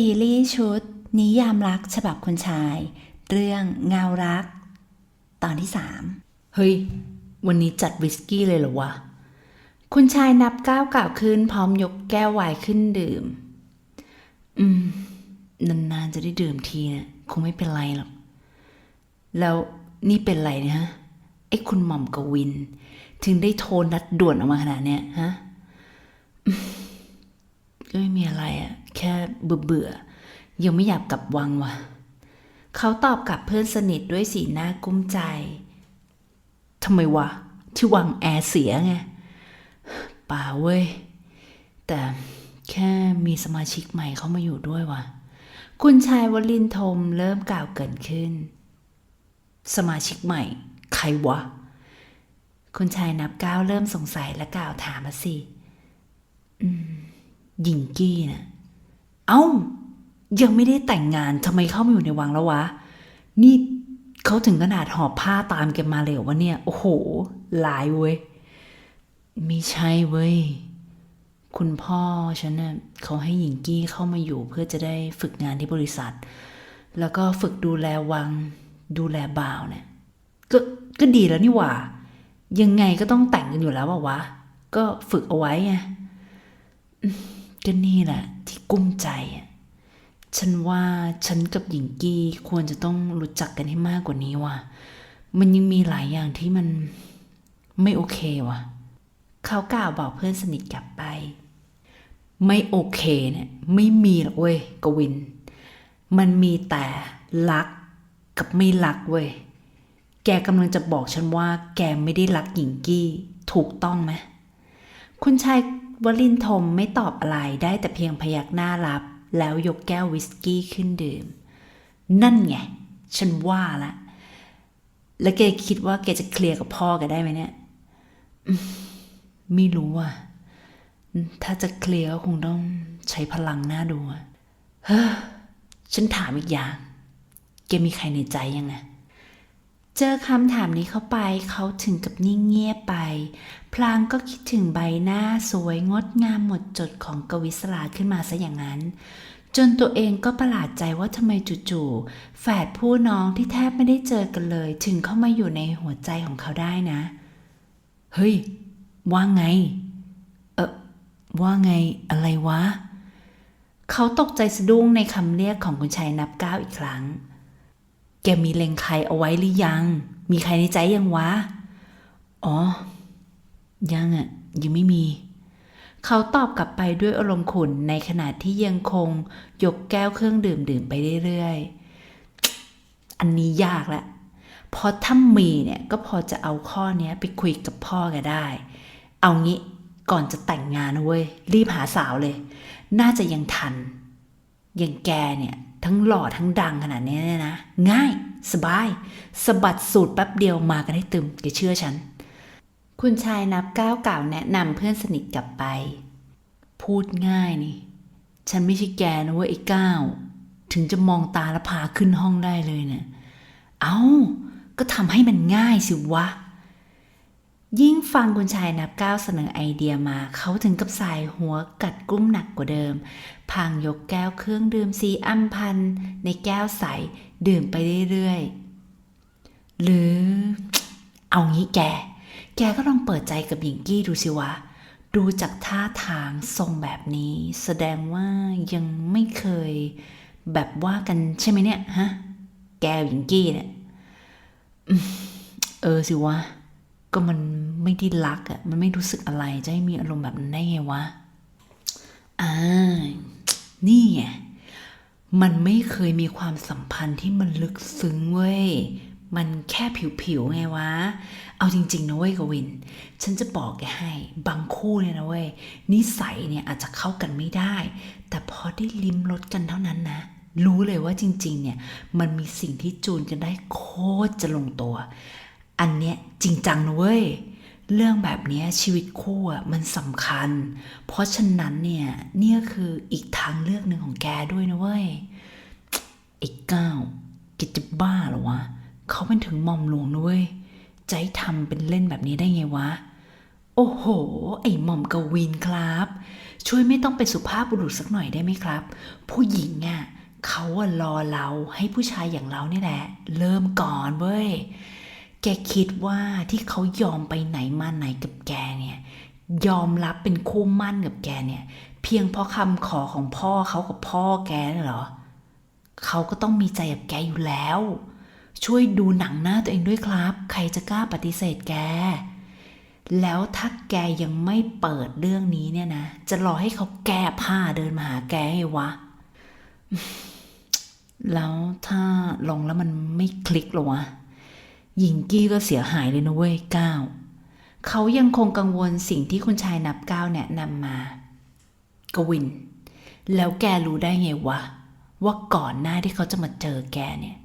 ซีรีส์ชุด นิยามรักฉบับคนชาย เรื่องเงารัก ตอนที่สามเฮ้ย วันนี้จัดวิสกี้เลยเหรอวะ คุณชายนับก้าวกล่าวขึ้น พร้อมยกแก้วไวน์ขึ้นดื่ม อืม นานๆจะได้ดื่มทีนะคงไม่เป็นไรหรอก แล้วนี่เป็นไรเนี่ยฮะ ไอ้คุณหม่อมกวิน ถึงได้โทรนัดด่วนออกมาขนาดเนี้ยฮะอืม ก็ไม่มีอะไรอะแค่เบื่อเบื่อๆยังไม่อยากกลับวังว่ะเขาตอบกับเพื่อนสนิทด้วยสีหน้ากุ้มใจทำไมวะ ที่วังแอร์เสียไงป่าเว้ย แต่แค่มีสมาชิกใหม่เข้ามาอยู่ด้วยว่ะคุณชายวลินทมเริ่มกล่าวเกินขึ้น สมาชิกใหม่ ใครวะ คุณชายนับก้าวเริ่มสงสัยและกล่าวถามมาสิห ญิงกี้น่ะเอ้า ยังไม่ได้แต่งงานทำไมเข้ามาอยู่ในวังแล้ววะ นี่เขาถึงขนาดหอบผ้าตามแกมาเลยเหรอวะเนี่ย โอ้โหหลายเว้ยไม่ใช่เว้ย คุณพ่อฉันน่ะเขาให้หญิงกี้เข้ามาอยู่เพื่อจะได้ฝึกงานที่บริษัท แล้วก็ฝึกดูแลวัง ดูแลบ่าวเนี่ยก็ก็ดีแล้วนี่หว่า ยังไงก็ต้องแต่งกันอยู่แล้วอะวะ ก็ฝึกเอาไว้ไง ก็นี่แหละ ที่กุ้มใจอะฉันว่าฉันกับหญิงกี้ควรจะต้องรู้จักกันให้มากกว่านี้ว่ะ มันยังมีหลายอย่างที่มันไม่โอเคว่ะ เขากล่าวบอกเพื่อนสนิทกลับไป ไม่โอเคเนี่ยไม่มีหรอกเว้ยกวิน มันมีแต่รักกับไม่รักเว้ย แกกำลังจะบอกฉันว่า แกไม่ได้รักหญิงกี้ถูกต้องไหมคุณชาย วลินทมไม่ตอบอะไรได้แต่เพียงพยักหน้ารับ แล้วยกแก้ววิสกี้ขึ้นดื่ม นั่นไง ฉันว่าละ แล้วแกคิดว่าแกจะเคลียร์กับพ่อแกได้ไหมเนี่ย ไม่รู้อะ ถ้าจะเคลียร์ก็คงต้องใช้พลังหน้าดูอะเฮ้อฉันถามอีกอย่าง แกมีใครในใจยังไง เจอคำถามนี้เข้าไปเขาถึงกับนิ่งเงียบไป พลางก็คิดถึงใบหน้าสวยงดงามหมดจดของกวิศลาขึ้นมาซะอย่างนั้น จนตัวเองก็ประหลาดใจว่าทำไมจู่ๆแฝดผู้น้องที่แทบไม่ได้เจอกันเลย ถึงเข้ามาอยู่ในหัวใจของเขาได้นะ เฮ้ย ว่าไง เออว่าไงอะไรวะ เขาตกใจสะดุ้งในคำเรียกของคุณชายนับก้าวอีกครั้ง กมีเล็งใครเอาไว้หรือยัง มีใครในใจยังวะ อ๋อ ยังอะ่ะ ยังไม่มี เขาตอบกลับไปด้วยอารมณ์ขุนในขณะที่ยังคง ยกแก้วเครื่องดื่มดื่มไปเรื่อยๆ อันนี้ยากละ เพราะถ้ามีเนี่ยก็พอจะเอาข้อเนี้ยไปคุยกับพ่อแกได้ เอางี้ก่อนจะแต่งงานนะเว้ย รีบหาสาวเลย น่าจะยังทัน อย่างแกเนี่ย ทั้งหล่อทั้งดังขนาดนี้เนี่ยนะ ง่ายสบายสะบัดสูตรแป๊บเดียวมากันให้ตึมแกเชื่อฉัน คุณชายนับก้าวกล่าวแนะนำเพื่อนสนิทกลับไป พูดง่ายนี่ ฉันไม่ใช่แกนะเว้ยไอ้ก้าวถึงจะมองตาแล้วพาขึ้นห้องได้เลยเนี่ยเอา้าก็ทำให้มันง่ายสิวะ ยิ่งฟังคุณชายนับก้าวเสนอไอเดียมาเขาถึงกับสายหัวกัดกุ้มหนักกว่าเดิมพางยกแก้วเครื่องดื่มสีอัมพันในแก้วใสดื่มไปเรื่อยๆ หรือ เอางี้แก แกก็ลองเปิดใจกับหญิงกี้ดูสิวะ ดูจากท่าทางทรงแบบนี้ แสดงว่ายังไม่เคย แบบว่ากันใช่ไหมเนี่ยฮะ แกกับหญิงกี้เนี่ยเออสิวะ ก็มันไม่ได้รักอะ่ะมันไม่รู้สึกอะไรจะให้มีอารมณ์แบบนั้นได้ไงวะอ่านี่ไงมันไม่เคยมีความสัมพันธ์ที่มันลึกซึ้งเว้ย มันแค่ผิวๆไงวะ เอาจริงๆนะเว้ยกวิน ฉันจะบอกแกให้ บางคู่เนี่ยนะเว้ย นิสัยเนี่ยอาจจะเข้ากันไม่ได้ แต่พอได้ลิ้มรสกันเท่านั้นนะ รู้เลยว่าจริงๆเนี่ย มันมีสิ่งที่จูนกันได้โคตรจะลงตัว อันเนี้ยจริงจังนะเว้ย เรื่องแบบเนี้ยชีวิตคู่อะมันสำคัญ เพราะฉะนั้นเนี่ยเนี่ยคืออีกทางเลือกหนึ่งของแกด้วยนะเว้ยไอ้ก้าวแกจะบ้าหรอวะเขาเป็นถึงมอมหลวงนะเว้ยใจทำเป็นเล่นแบบนี้ได้ไงวะโโอ้โห ไอ้หม่อมกวินครับ ช่วยไม่ต้องเป็นสุภาพบุรุษสักหน่อยได้ไหมครับ ผู้หญิงอะ่ะเขาอะรอเราให้ผู้ชายอย่างเรานี่แหละ เริ่มก่อนเว้ย แกคิดว่าที่เขายอมไปไหนมาไหนกับแกเนี่ย ยอมรับเป็นคู่มั่นกับแกเนี่ย เพียงเพราะคำขอของพ่อเขากับพ่อแกนเหรอเขาก็ต้องมีใจกับแกอยู่แล้ว ช่วยดูหนังหน้าตัวเองด้วยครับ ใครจะกล้าปฏิเสธแก แล้วถ้าแกยังไม่เปิดเรื่องนี้เนี่ยนะ จะรอให้เขาแก้ผ้าเดินมาหาแกให้วะ แล้วถ้าลองแล้วมันไม่คลิกหรอวะ หญิงกี้ก็เสียหายเลยนะเว้ยก้าวเขายังคงกังวลสิ่งที่คุณชายนับก้าวแนะนำมา กวิน แล้วแกรู้ได้ไงวะ ว่าก่อนหน้าที่เขาจะมาเจอแกเนี่ย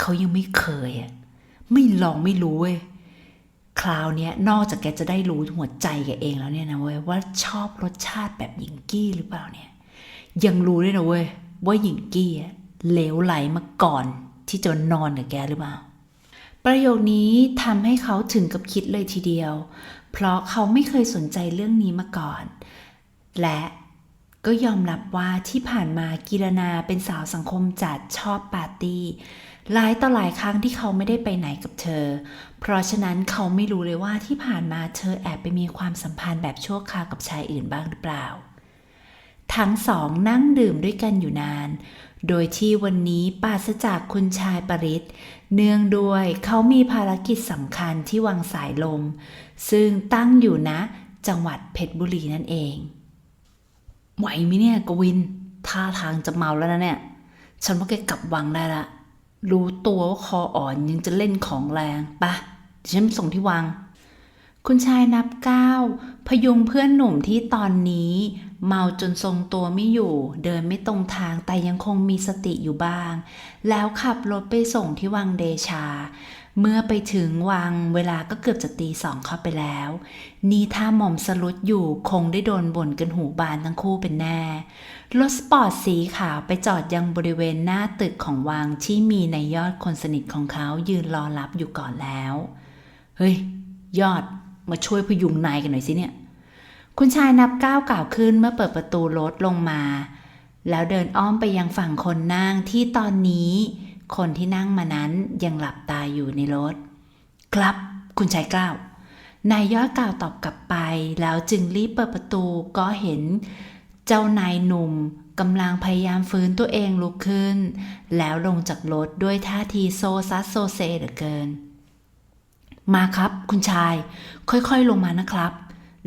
เขายังไม่เคยอะไม่ลองไม่รู้เว้ยคราวนี้นอกจากแกจะได้รู้หัวใจแกเองแล้วเนี่ยนะเว้ยว่าชอบรสชาติแบบหญิงกี้หรือเปล่าเนี่ย ยังรู้ด้วยนะเว้ยว่าหญิงกี้เลวไหลมาก่อนที่จะนอนกับแกหรือเปล่า ประโยคนี้ทำให้เขาถึงกับคิดเลยทีเดียว เพราะเขาไม่เคยสนใจเรื่องนี้มาก่อน และก็ยอมรับว่าที่ผ่านมากิรนาเป็นสาวสังคมจัดชอบปาร์ตี้หลายต่อหลายครั้งที่เขาไม่ได้ไปไหนกับเธอ เพราะฉะนั้นเขาไม่รู้เลยว่าที่ผ่านมาเธอแอบไปมีความสัมพันธ์แบบชั่วคราวกับชายอื่นบ้างหรือเปล่า ทั้งสองนั่งดื่มด้วยกันอยู่นาน โดยที่วันนี้ปราศจากคุณชายปริศเนื่องด้วยเขามีภารกิจสำคัญที่วังสายลม ซึ่งตั้งอยู่นะ จังหวัดเพชรบุรีนั่นเอง ไหวไหมเนี่ยกวิน ท่าทางจะเมาแล้วนะเนี่ย ฉันว่าแกกลับวังได้ละ รู้ตัวว่าคออ่อนยังจะเล่นของแรงปะเดี๋ยวฉันส่งที่วัง คุณชายนับก้าว พยุงเพื่อนหนุ่มที่ตอนนี้ เมาจนทรงตัวไม่อยู่ เดินไม่ตรงทางแต่ยังคงมีสติอยู่บ้าง แล้วขับรถไปส่งที่วังเดชา เมื่อไปถึงวังเวลาก็เกือบจะตีสองเข้าไปแล้ว นี่ถ้าหม่อมสลุดอยู่คงได้โดนบ่นกันหูบานทั้งคู่เป็นแน่ รถสปอร์ตสีขาวไปจอดยังบริเวณหน้าตึกของวังที่มีในายยอดคนสนิทของเขายืนรอรับอยู่ก่อนแล้ว เฮ้ย ยอด มาช่วยพยุงนายกันหน่อยสิเนี่ย คุณชายนับก้าวกล่าวขึ้นเมื่อเปิดประตูรถลงมา แล้วเดินอ้อมไปยังฝั่งคนนั่งที่ตอนนี้ คนที่นั่งมานั้นยังหลับตาอยู่ในรถ ครับ คุณชายกล้าวนายยอดกล่าวตอบกลับไป แล้วจึงรีบเปิดประตูก็เห็น เจ้านายหนุ่มกำลังพยายามฟื้นตัวเองลุกขึ้น แล้วลงจากรถด้วยท่าทีโซซัสโซเซเหลือเกิน มาครับ คุณชาย ค่อยๆลงมานะครับ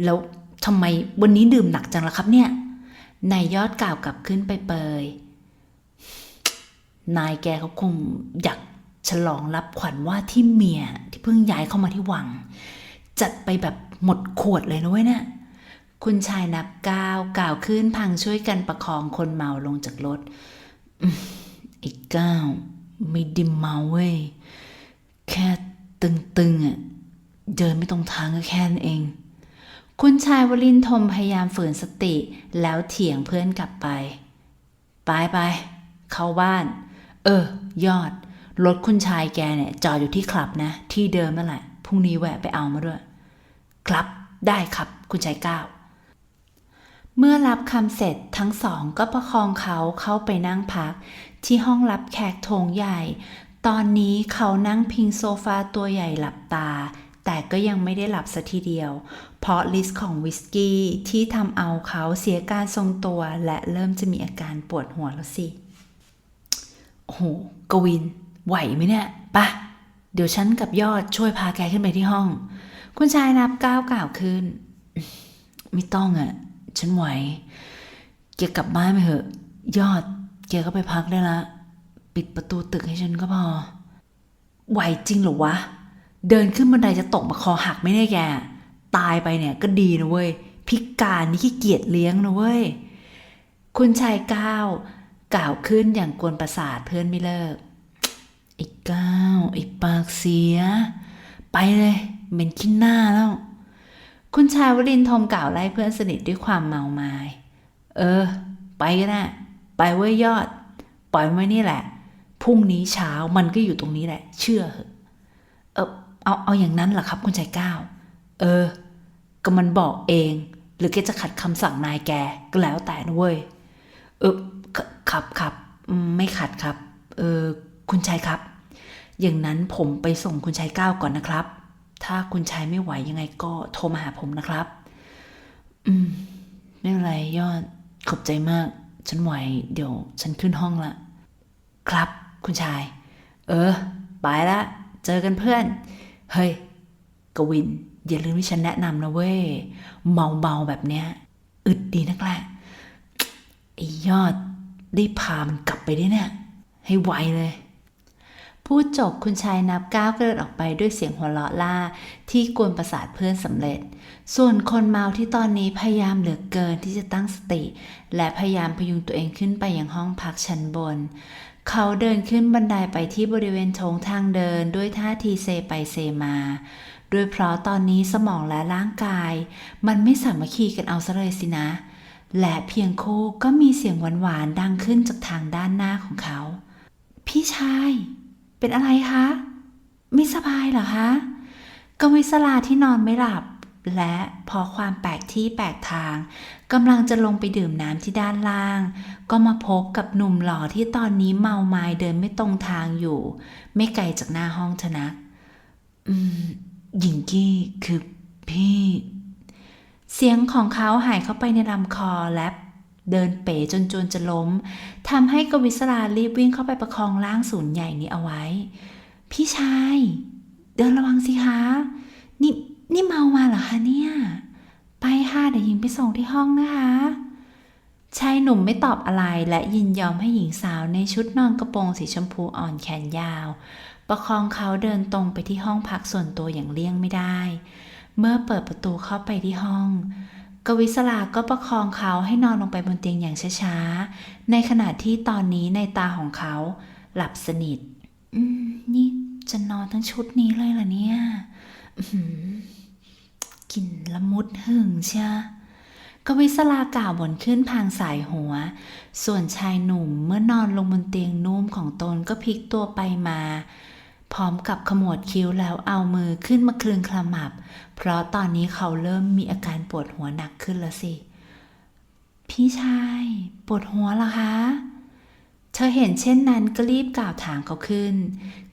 แล้วทำไมวันนี้ดื่มหนักจังล่ะครับเนี่ย นายยอดกล่าวกลับขึ้นไปเปย นายแกเขาคงอยากฉลองรับขวัญว่าที่เมียที่เพิ่งย้ายเข้ามาที่วัง จัดไปแบบหมดขวดเลยนะเว้ยเนี่ยคุณชายนับก้าวกล่าวขึ้นพังช่วยกันประคองคนเมาลงจากรถอืมไอ้ก้าวไม่ดิมเมาเว้ยแค่ ตึงๆอะเดินไม่ตรงทางก็แค่นั้นเอง คุณชายวลินทมพยายามฝืนสติแล้วเถียงเพื่อนกลับไป ไปไปเข้าบ้าน เออ ยอด รถคุณชายแกเนี่ยจอดอยู่ที่คลับนะ ที่เดิมนั่นแหละพรุ่งนี้แวะไปเอามาด้วย ครับ ได้ครับคุณชายก้าวเมื่อรับคำเสร็จทั้งสองก็ประคองเขาเข้าไปนั่งพัก ที่ห้องรับแขกโถงใหญ่ ตอนนี้เขานั่งพิงโซฟาตัวใหญ่หลับตา แต่ก็ยังไม่ได้หลับสัทีเดียว เพราะลิสต์ของวิสกี้ที่ทำเอาเขาเสียการทรงตัวและเริ่มจะมีอาการปวดหัวแล้วสิ โอ้โห กวิน ไหวไหมเนี่ยปะเดี๋ยวฉันกับยอดช่วยพาแกขึ้นไปที่ห้อง คุณชายนับก้าวกล่าวขึ้น ไม่ต้องอะ่ะ ฉันไหว แกกลับบ้านไปเถอะ ยอด แกก็ไปพักได้ละ ปิดประตูตึกให้ฉันก็พอ ไหวจริงเหรอวะ เดินขึ้นบันไดจะตกมาคอหักไม่ได้แก ตายไปเนี่ยก็ดีนะเว้ย พิการนี่ขี้เกียจเลี้ยงนะเว้ย คุณชายก้าวกล่าวขึ้นอย่างกวนประสาทเพื่อนไม่เลิกไอ้ก้าวไอ้ปากเสีย ไปเลยเหม็นขี้หน้าแล้ว คุณชายวรินทมกล่าวไล่เพื่อนสนิทด้วยความเมามาย เออ ไปก็ได้ ไปเว้ยยอด ปล่อยไว้นี่แหละ พรุ่งนี้เช้ามันก็อยู่ตรงนี้แหละ เชื่อเหอะเออเอาเอาอย่างนั้นเหรอครับคุณชายก้าวเออ ก็มันบอกเอง หรือแกจะขัดคำสั่งนายแกก็แล้วแต่นะเว้ยเออขขับครับไม่ขัดครับ เออคุณชายครับ อย่างนั้นผมไปส่งคุณชายก้าวก่อนนะครับ ถ้าคุณชายไม่ไหวยังไงก็โทรมาหาผมนะครับ อืม ไม่เป็นไรยอดขอบใจมาก ฉันไหว เดี๋ยว ฉันขึ้นห้องละ ครับ คุณชาย เออ ไปละ เจอกันเพื่อน เฮ้ย กวิน อย่าลืมที่ฉันแนะนำนะเว้ยเมาเมาๆแบบเนี้ย อึดดีนักแหละไอ้ยอดรีบพามันกลับไปด้วยเนี่ย ให้ไวเลยพูดจบคุณชายนับก้าวก็เดินออกไปด้วยเสียงหัวเราะล่า ที่กวนประสาทเพื่อนสำเร็จ ส่วนคนเมาที่ตอนนี้พยายามเหลือเกินที่จะตั้งสติ และพยายามพยุงตัวเองขึ้นไปยังห้องพักชั้นบน เขาเดินขึ้นบันไดไปที่บริเวณโถงทางเดินด้วยท่าทีเซไปเซมาโดยเพราะตอนนี้สมองและร่างกาย มันไม่สามัคคีกันเอาซะเลยสินะ และเพียงคู่ก็มีเสียงหวานๆดังขึ้นจากทางด้านหน้าของเขา พี่ชาย เป็นอะไรคะ ไม่สบายเหรอคะกวิศลาที่นอนไม่หลับ และพอความแปลกที่แปลกทางกำลังจะลงไปดื่มน้ำที่ด้านล่าง ก็มาพบกับหนุ่มหล่อที่ตอนนี้เมาไม้เดินไม่ตรงทางอยู่ ไม่ไกลจากหน้าห้องเธอนักอืมหญิงกี้คือพี่ เสียงของเขาหายเข้าไปในลำคอและเดินเป๋จนจวนจะล้มทำให้กวิศรารีบวิ่งเข้าไปประคองร่างสูญใหญ่นี้เอาไว้ พี่ชาย เดินระวังสิคะนี่ นี่เมามาเหรอคะเนี่ย ไปค่ะเดี๋ยวหญิงไปส่งที่ห้องนะคะชายหนุ่มไม่ตอบอะไรและยินยอมให้หญิงสาวในชุดนอนกระโปรงสีชมพูอ่อนแขนยาว ประคองเขาเดินตรงไปที่ห้องพักส่วนตัวอย่างเลี่ยงไม่ได้ เมื่อเปิดประตูเข้าไปที่ห้อง กวิศลาก็ประคองเขาให้นอนลงไปบนเตียงอย่างช้าๆ ในขณะที่ตอนนี้ในตาของเขาหลับสนิท อืม นี่ จะนอนทั้งชุดนี้เลยเหรอเนี่ยกลิ่นละมุดหึงเชียกวิศลากล่าวบนขึ้นพางสายหัว ส่วนชายหนุ่มเมื่อนอนลงบนเตียงนุ่มของตนก็พลิกตัวไปมา พร้อมกับขมวดคิ้วแล้วเอามือขึ้นมาคลึงขมับ เพราะตอนนี้เขาเริ่มมีอาการปวดหัวหนักขึ้นแล้วสิ พี่ชาย ปวดหัวเหรอคะ ธอเห็นเช่นนั้นก็รีบกล่าวถามเขาขึ้น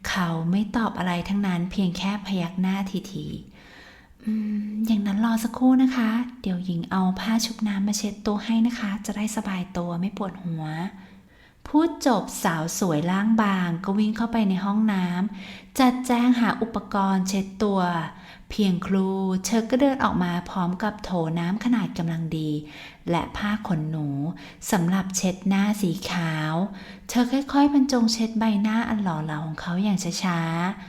เขาไม่ตอบอะไรทั้งนั้นเพียงแค่พยักหน้าทีๆอย่างนั้นรอสักครู่นะคะ เดี๋ยวหญิงเอาผ้าชุบน้ำมาเช็ดตัวให้นะคะ จะได้สบายตัวไม่ปวดหัว พูดจบสาวสวยล่างบางก็วิ่งเข้าไปในห้องน้ำจัดแจงหาอุปกรณ์เช็ดตัว เพียงครูเธอก็เดินออกมาพร้อมกับโถน้ำขนาดกำลังดี และผ้าขนหนูสำหรับเช็ดหน้าสีขาว เธอค่อยๆบรรจงเช็ดใบหน้าอันหล่อเหลาของเขาอย่างช้า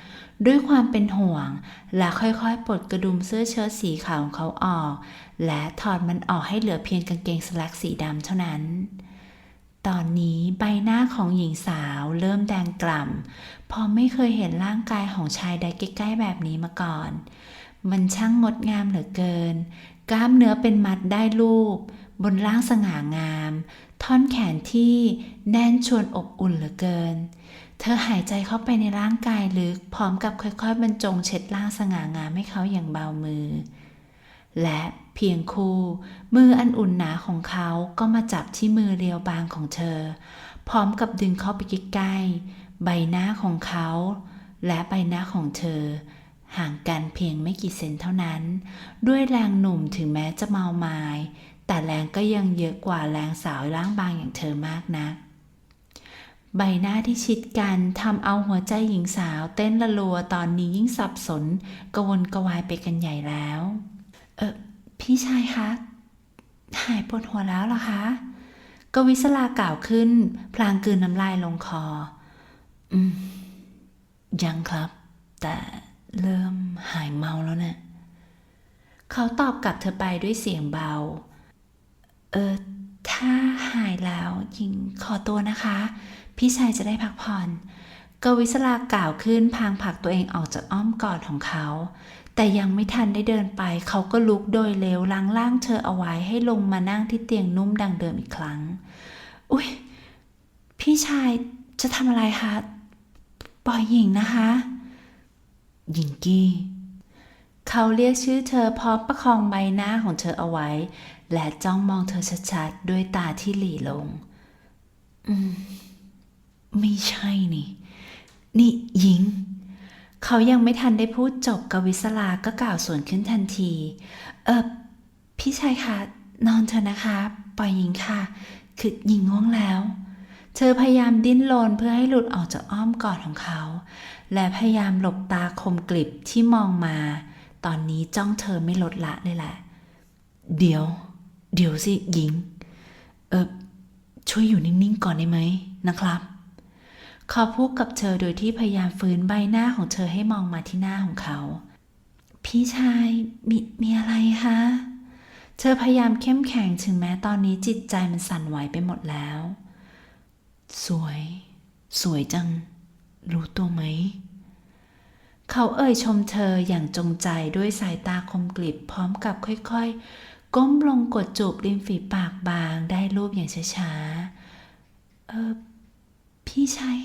ๆ ด้วยความเป็นห่วง และค่อยๆปลดกระดุมเสื้อเชิ้ตสีขาวของเขาออก และถอดมันออกให้เหลือเพียงกางเกงสแลักสีดำเท่านั้น ตอนนี้ใบหน้าของหญิงสาวเริ่มแดงกล่ำเพอไม่เคยเห็นร่างกายของชายใดใกล้ๆแบบนี้มาก่อน มันช่างงดงามเหลือเกิน กล้ามเนื้อเป็นมัดได้รูป บนร่างสง่างาม ท่อนแขนที่แน่นชวนอบอุ่นเหลือเกิน เธอหายใจเข้าไปในร่างกายลึก พร้อมกับค่อยๆบรรจงเช็ดร่างสง่างามให้เขาอย่างเบามือ และเพียงคู่มืออันอุ่นหนาของเขาก็มาจับที่มือเรียวบางของเธอ พร้อมกับดึงเข้าไปใกล้ๆใบหน้าของเขา และใบหน้าของเธอ ห่างกันเพียงไม่กี่เซนเท่านั้น ด้วยแรงหนุ่มถึงแม้จะเมาไมา้แต่แรงก็ยังเยอะกว่าแรงสาวร่างบางอย่างเธอมากนะักใบหน้าที่ชิดกันทำเอาหัวใจหญิงสาวเต้นละลัวตอนนี้ยิ่งสับสนกวนกวายไปกันใหญ่แล้ว เออพี่ชายคะ หายปวดหัวแล้วเหรอคะ กวิศลากล่าวขึ้น พลางกลืนน้ำลายลงคอ อืม ยังครับ แต่เริ่มหายเมาแล้วเนะี่ยเขาตอบกลับเธอไปด้วยเสียงเบา เออ ถ้าหายแล้วหญิงขอตัวนะคะ พี่ชายจะได้พักผ่อนกวิศลากล่าวขึ้นพางผลักตัวเองออกจากอ้อมกอดของเขา แต่ยังไม่ทันได้เดินไป เขาก็ลุกโดยเร็วล้างล่างเธอเอาไว้ให้ลงมานั่งที่เตียงนุ่มดังเดิมอีกครั้ง อุ้ยพี่ชายจะทำอะไรคะ ปล่อยหญิงนะคะ หญิงกี้ เขาเรียกชื่อเธอพร้อมประคองใบหน้าของเธอเอาไว้ และจ้องมองเธอชัดๆ ด้วยตาที่หลีลง อืม ไม่ใช่นี่ นี่หญิง เขายังไม่ทันได้พูดจบกวิศลาก็กล่าวสวนขึ้นทันที เออพี่ชายคะนอนเถอะนะคะ ปล่อยหญิงค่ะ คือหญิงง่วงแล้ว เธอพยายามดิ้นรนเพื่อให้หลุดออกจากอ้อมกอดของเขา และพยายามหลบตาคมกลิบที่มองมา ตอนนี้จ้องเธอไม่ลดละเลยแหละ เดี๋ยว เดี๋ยวสิหญิง เออช่วยอยู่นิ่งๆก่อนได้ไหมนะครับ เขาพูดกับเธอโดยที่พยายามฟื้นใบหน้าของเธอให้มองมาที่หน้าของเขา พี่ชายมีมีอะไรคะ เธอพยายามเข้มแข็งถึงแม้ตอนนี้จิตใจมันสั่นไหวไปหมดแล้ว สวย สวยจัง รู้ตัวไหม เขาเอ่ยชมเธออย่างจงใจด้วยสายตาคมกริบพร้อมกับค่อยๆ ก้มลงกดจูบริมฝีปากบางได้รูปอย่างช้าๆ เออพี่ชาย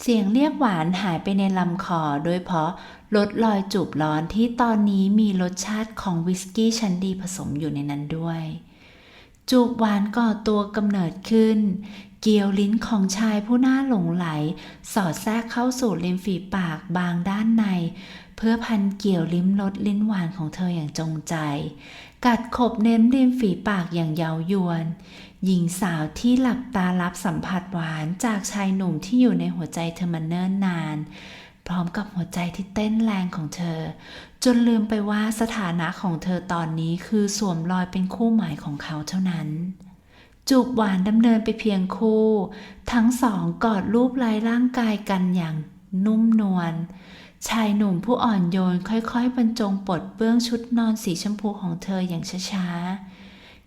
เสียงเรียกหวานหายไปในลำคอโดยเพราะลดรอยจูบร้อนที่ตอนนี้มีรสชาติของวิสกี้ชั้นดีผสมอยู่ในนั้นด้วย จูบหวานก่อตัวกำเนิดขึ้น เกี่ยวลิ้นของชายผู้น่าหลงไหล สอดแทรกเข้าสู่ริมฝีปากบางด้านใน เพื่อพันเกี่ยวลิ้มรสลิ้นหวานของเธออย่างจงใจ กัดขบเน้มริมฝีปากอย่างเย้ายวน หญิงสาวที่หลับตารับสัมผัสหวานจากชายหนุ่มที่อยู่ในหัวใจเธอมาเนิ่นนาน พร้อมกับหัวใจที่เต้นแรงของเธอ จนลืมไปว่าสถานะของเธอตอนนี้คือสวมรอยเป็นคู่หมายของเขาเท่านั้น จูบหวานดำเนินไปเพียงคู่ ทั้งสองกอดรูปไล้ร่างกายกันอย่างนุ่มนวลชายหนุ่มผู้อ่อนโยนค่อยๆ บรรจงปลดเปื้องชุดนอนสีชมพูของเธออย่างช้าๆ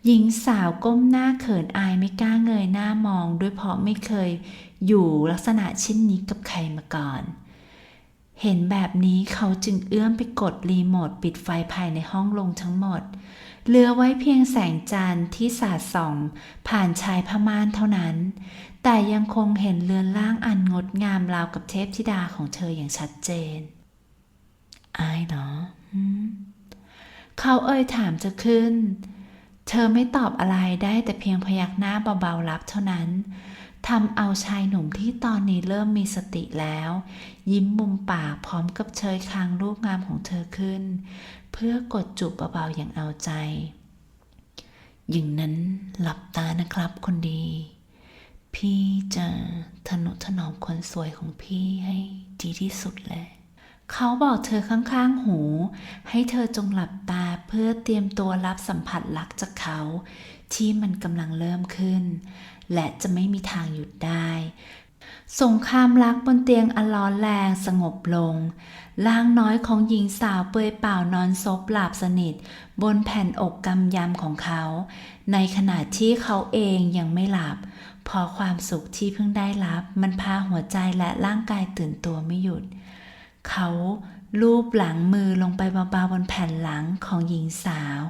หญิงสาวก้มหน้าเขินอายไม่กล้าเงยหน้ามองด้วยเพราะไม่เคยอยู่ลักษณะเช่นนี้กับใครมาก่อน เห็นแบบนี้เขาจึงเอื้อมไปกดรีโมทปิดไฟภายในห้องลงทั้งหมด เหลือไว้เพียงแสงจันทร์ที่สาดส่อง ผ่านชายพม่านเท่านั้น แต่ยังคงเห็นเลือนล่างอันงดงามราวกับเทพธิดาของเธออย่างชัดเจน อายเหรอเขาเอ่ยถามจะขึ้น เธอไม่ตอบอะไรได้แต่เพียงพยักหน้าเบาๆรับเท่านั้นทำเอาชายหนุ่มที่ตอนนี้เริ่มมีสติแล้ว ยิ้มมุมปากพร้อมกับเชยคางรูปงามของเธอขึ้น เพื่อกดจูบเบาๆอย่างเอาใจหญิงนั้นหลับตานะครับคนดี พี่จะทนุถนอมคนสวยของพี่ให้ดีที่สุดเลย เขาบอกเธอข้างๆหู ให้เธอจงหลับตาเพื่อเตรียมตัวรับสัมผัสรักจากเขา ที่มันกำลังเริ่มขึ้น และจะไม่มีทางหยุดได้สงครามรักบนเตียงอันร้อนแรงสงบลง ร่างน้อยของหญิงสาวเปลือยเปล่านอนซบหลับสนิท บนแผ่นอกกำยำของเขา ในขณะที่เขาเองยังไม่หลับ พอความสุขที่เพิ่งได้รับ มันพาหัวใจและร่างกายตื่นตัวไม่หยุด เขาลูบหลังมือลงไปเบาๆบนแผ่นหลังของหญิงสาว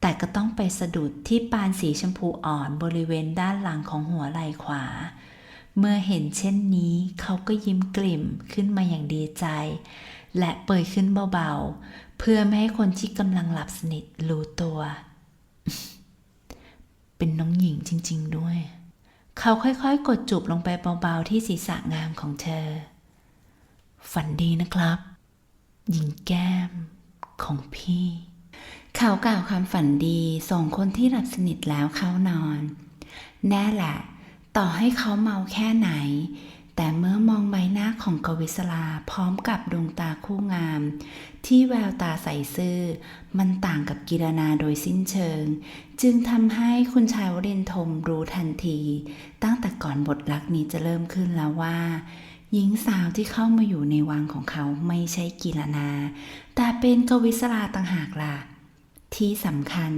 แต่ก็ต้องไปสะดุดที่ปานสีชมพูอ่อนบริเวณด้านหลังของหัวไหล่ขวา เมื่อเห็นเช่นนี้เขาก็ยิ้มกลิ่มขึ้นมาอย่างดีใจ และเปิดขึ้นเบาๆ เพื่อไม่ให้คนที่กำลังหลับสนิทรู้ตัว เป็นน้องหญิงจริง ๆ ด้วย เขาค่อยๆ กดจูบลงไปเบาๆที่ศีรษะงามของเธอ ฝันดีนะครับ หญิงแก้มของพี่ เขากล่าวคำฝันดีส่งคนที่หลับสนิทแล้วเข้านอน แน่แหละ ต่อให้เขาเมาแค่ไหน แต่เมื่อมองใบหน้าของกวิศลาพร้อมกับดวงตาคู่งาม ที่แววตาใสซื่อ มันต่างกับกิรนาโดยสิ้นเชิง จึงทำให้คุณชายวรินทมรู้ทันที ตั้งแต่ก่อนบทรักนี้จะเริ่มขึ้นแล้วว่า หญิงสาวที่เข้ามาอยู่ในวังของเขาไม่ใช่กิรนา แต่เป็นกวิศลาต่างหากล่ะ ที่สำคัญ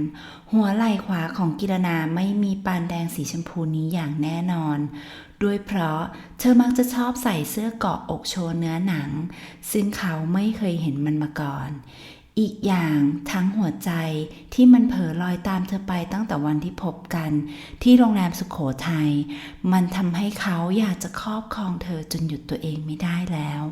หัวไหล่ขวาของกิรนาไม่มีปานแดงสีชมพูนี้อย่างแน่นอน ด้วยเพราะเธอมักจะชอบใส่เสื้อเกาะอกโชว์เนื้อหนัง ซึ่งเขาไม่เคยเห็นมันมาก่อน อีกอย่างทั้งหัวใจที่มันเผลอลอยตามเธอไปตั้งแต่วันที่พบกัน ที่โรงแรมสุขโขทัยมันทำให้เขาอยากจะครอบครองเธอจนหยุดตัวเองไม่ได้แล้ว